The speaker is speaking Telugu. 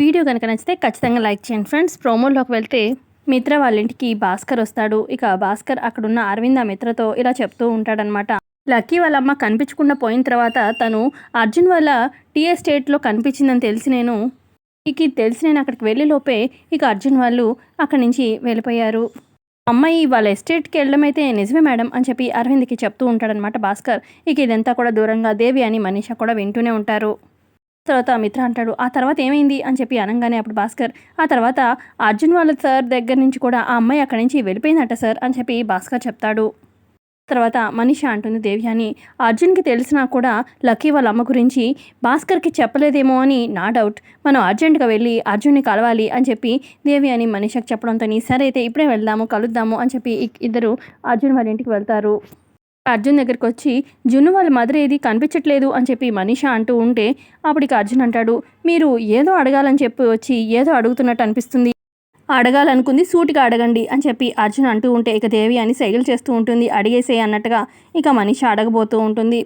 వీడియో కనుక నచ్చితే ఖచ్చితంగా లైక్ చేయండి ఫ్రెండ్స్. ప్రోమోలోకి వెళ్తే మిత్ర వాళ్ళ ఇంటికి భాస్కర్ వస్తాడు. ఇక భాస్కర్ అక్కడున్న అరవింద్ ఆ మిత్రతో ఇలా చెప్తూ ఉంటాడనమాట లక్కీ వాళ్ళ అమ్మ కనిపించకుండా పోయిన తర్వాత తను అర్జున్ వాళ్ళ టీ ఎస్టేట్లో కనిపించిందని తెలిసి నేను ఇక తెలిసి నేను అక్కడికి వెళ్ళే లోపే ఇక అర్జున్ వాళ్ళు అక్కడి నుంచి వెళ్ళిపోయారు. అమ్మాయి వాళ్ళ ఎస్టేట్కి వెళ్ళడం అయితే నిజమే మేడం అని చెప్పి అరవింద్కి చెప్తూ ఉంటాడనమాట భాస్కర్. ఇక ఇదంతా కూడా దూరంగా దేవి అని మనీష కూడా వింటూనే ఉంటారు. తర్వాత మిత్ర అంటాడు ఆ తర్వాత ఏమైంది? అని చెప్పి అనగానే అప్పుడు భాస్కర్ ఆ తర్వాత అర్జున్ వాళ్ళ సార్ దగ్గర నుంచి కూడా ఆ అమ్మాయి అక్కడి నుంచి వెళ్ళిపోయిందట సార్ అని చెప్పి భాస్కర్ చెప్తాడు. తర్వాత మనిష అంటుంది దేవ్యాని అర్జున్కి తెలిసినా కూడా లక్కీ వాళ్ళ అమ్మ గురించి భాస్కర్కి చెప్పలేదేమో అని నా డౌట్. మనం అర్జెంటుగా వెళ్ళి అర్జున్ని కలవాలి అని చెప్పి దేవి అని మనిషకు చెప్పడంతో సరే అయితే ఇప్పుడే వెళ్దాము కలుద్దాము అని చెప్పి ఇద్దరు అర్జున్ వాళ్ళ ఇంటికి వెళ్తారు. అర్జున్ దగ్గరికి వచ్చి జున్ను వాళ్ళ మదర్ ఏది కనిపించట్లేదు అని చెప్పి మనీష అంటూ ఉంటే అప్పటికి అర్జున్ అంటాడు మీరు ఏదో అడగాలని చెప్పి వచ్చి ఏదో అడుగుతున్నట్టు అనిపిస్తుంది. అడగాలనుకుంది సూటిగా అడగండి అని చెప్పి అర్జున్ అంటూ ఉంటే ఇక దేవి అని సైకిల్ చేస్తూ ఉంటుంది అడిగేసే అన్నట్టుగా ఇక మనిషి అడగబోతూ ఉంటుంది.